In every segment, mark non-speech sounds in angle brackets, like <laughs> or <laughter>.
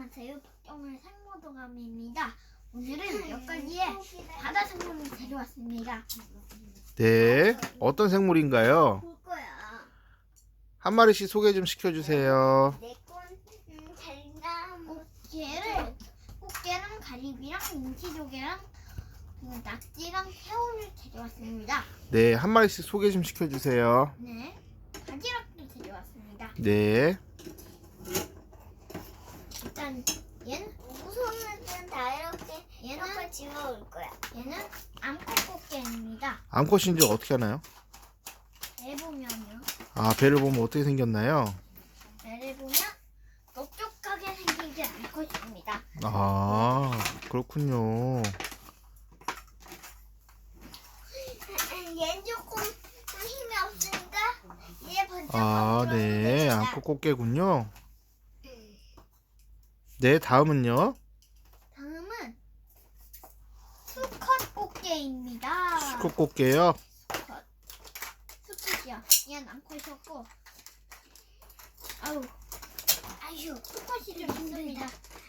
안녕하세요. 박경을 상모동감입니다. 오늘은 몇 가지의 바다 생물을 데려왔습니다. 네. 어떤 생물인가요? 볼 거야. 한 마리씩 소개 좀 시켜주세요. 내건 음, 꽃게를 꽃게랑 가리비랑 민치조개랑 그리고 낙지랑 새우를 데려왔습니다. 네. 한 마리씩 소개 좀 시켜주세요. 네, 바지락도 데려왔습니다. 네. 일단 얘는 우선은 다 이렇게 얘는 집어올 거야. 얘는 암컷꽃게입니다. 암컷인지 어떻게 하나요? 배 보면요. 아, 배를 보면 어떻게 생겼나요? 배를 보면 넓적하게 생기지 않고 있습니다. 아, 그렇군요. <laughs> 얘는 조금 힘이 없으니까 얘 아, 네. 암컷 꽃게군요. 네, 다음은요. 다음은 수컷 꽃게입니다. 수컷 꽃게요. 수컷이요. 얘는 암컷이었고 아우 아휴, 수컷이 좀 힘듭니다.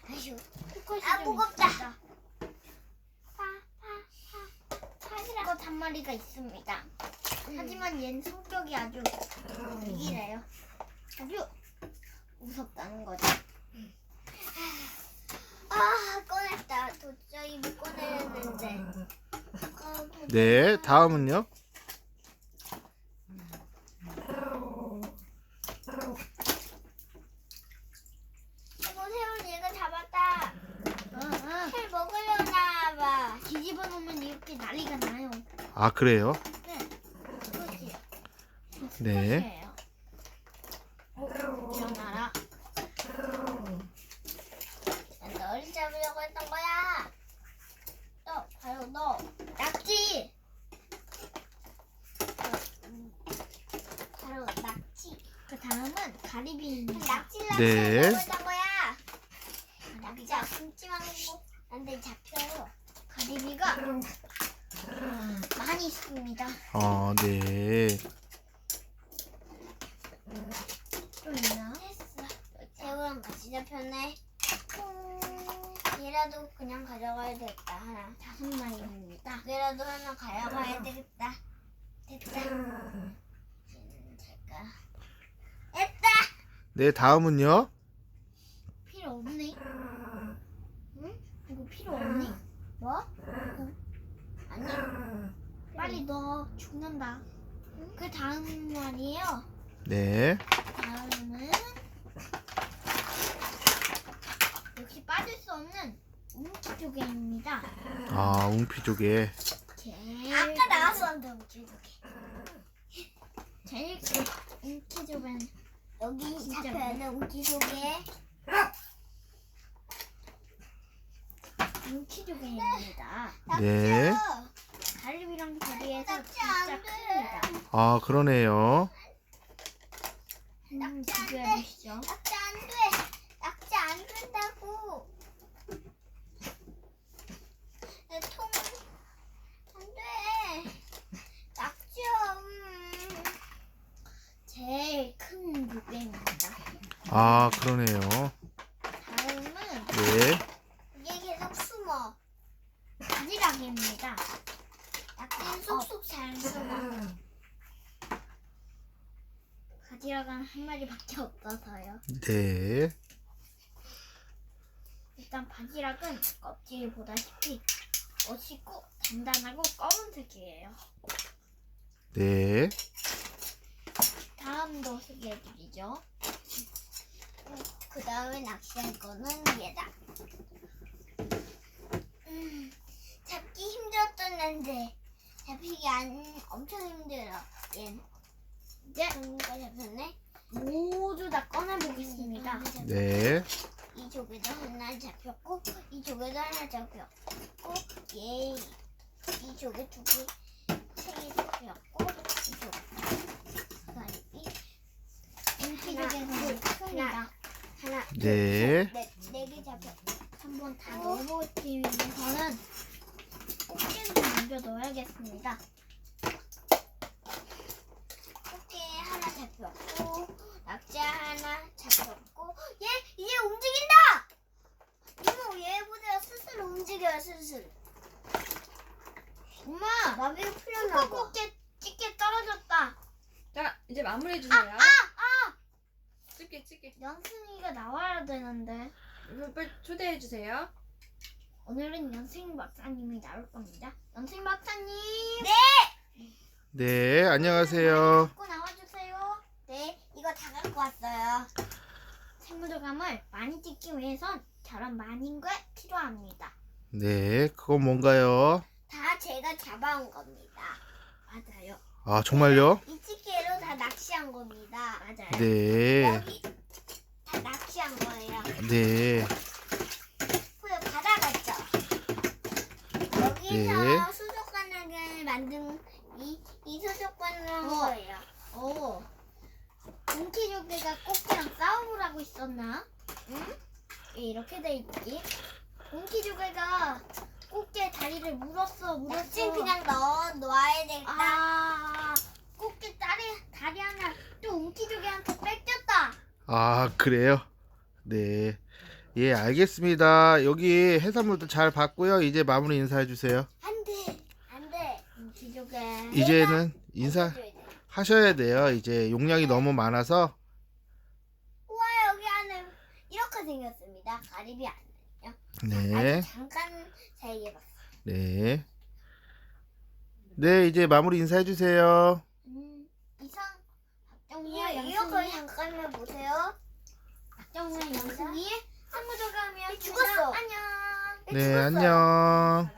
아휴. 수컷이 아, 좀 무겁다. 있습니다. 수컷 한 마리가 있습니다. 하지만 얘는 성격이 아주 이래요. 아주 무섭다는 거죠. 아, 꺼냈다. 도저히 못 꺼내는데. 아, 네, 다음은요. 새우 얘가 잡았다. 새 먹으려나 봐. 뒤집어 놓으면 이렇게 난리가 나요. 아, 그래요? 네. 네. 수컷이에요. 일어나라. 난 너를 잡으려고 했던 거야. 너, 바로 너. 낙지! 바로 낙지. 그 다음은 가리비입니다. 낙지를 네. 잡으려고 했던 거야. 낙지야, 숨지만 고 안돼 잡혀요. 가리비가 많이 있습니다. 아, 네. 또 있나? 됐어. 새우랑 같이 잡혔네. 음, 얘라도 그냥 가져가야 되겠다. 하나. 다섯 마리입니다. 얘라도 하나 가져가야 되겠다. 됐다. 될까? 됐다. 네, 다음은요. 필요 없니? 응? 이거 필요 없니? 뭐? 아니. 빨리 넣어. 죽는다. 그 다음 말이에요. 네. 다음은 역시 빠질 수 없는 웅치 조개입니다. 아, 웅피 조개. 제일 아까 나왔었는데 움직이게. 제일 큰 웅치 조개는 여기 잡혀야 돼. 우기 속에. 웅치 조개입니다. 네. 가리비랑 다리에서 낙지 진짜. 큽니다. 아, 그러네요. 음, 낙지 안 비교해. 보시죠. 낙지 안 돼. 낙지 안 된다고. 내 통. 안 돼. 낙지야. 음. 제일 큰 조개입니다. 아, 그러네요. 다음은 네. 얘 계속 숨어. 바지락입니다. 낙지는 쏙쏙 잘 숨어. 바지락은 한 마리밖에 없어서요. 네. 일단 바지락은 껍질이 보다시피 멋있고 단단하고 검은색이에요. 네. 다음도 소개해드리죠. 그 다음에 낚시할 거는 얘다. 음, 잡기 힘들었었는데 잡히기 안 엄청 힘들어. 얘는 이제 거 잡혔네. 모두 다 꺼내 보겠습니다. 네. 이 조개도 하나 잡혔고 이 조개도 하나 잡혔고 얘이 조개 두개 세 개 잡혔고 이 조개 가리비 인기족에서는 큽니다. 하나 네. 네 네개 잡혀. 한번 다 넣어보기 위해서는 꽃게를 먼저 넣어야겠습니다. 꽃게 하나 잡혔고 낙지 하나 잡혔고 얘 이제 움직인다. 이모 얘보다 스스로 움직여요 스스로. 엄마 나비를 풀렸나 봐. 꽃게 찌개 떨어졌다. 자 이제 마무리해 주세요. 아, 아! 연승이가 나와야 되는데 음, 빨리 초대해 주세요. 오늘은 연승 박사님이 나올 겁니다. 연승 박사님. 네, 안녕하세요. 갖고 나와주세요. 네, 이거 다 갖고 왔어요. 생물도감을 많이 찍기 위해선 저런 많은 게 필요합니다. 네, 그건 뭔가요? 다 제가 잡아온 겁니다. 맞아요. 아, 정말요? 이 집게로 다 낚시한 겁니다. 맞아요. 네, 여기 다 낚시한 거예요. 네, 후에 바다 갔죠. 여기서 네. 수족관을 만든 이, 이 수족관을 한 어. 거예요. 오. 웅키조개가 꽃게랑 싸움을 하고 있었나? 응? 왜 이렇게 돼 있지? 웅키조개가 꽃게 다리를 물었어, 물었어. 그냥 넣어 놓아야 되겠다. 아, 꽃게 다리 다리 하나 또 웅키조개한테 뺏겼다. 아, 그래요? 네. 예, 알겠습니다. 여기 해산물도 잘 봤고요. 이제 마무리 인사해 주세요. 안 돼. 안 돼. 이제는 인사. 하셔야 돼요. 이제 용량이 너무 많아서. 우와 여기 안에 이렇게 생겼습니다. 가리비 안. 네, 아주 잠깐 사이에 봤어요. 네. 네, 이제 마무리 인사해 주세요. 음, 이상 박정희와 이거 양승희, 잠깐만 보세요. 박정희와 양승희 한무조감이었습니다. 죽었어. 안녕. 네, 안녕.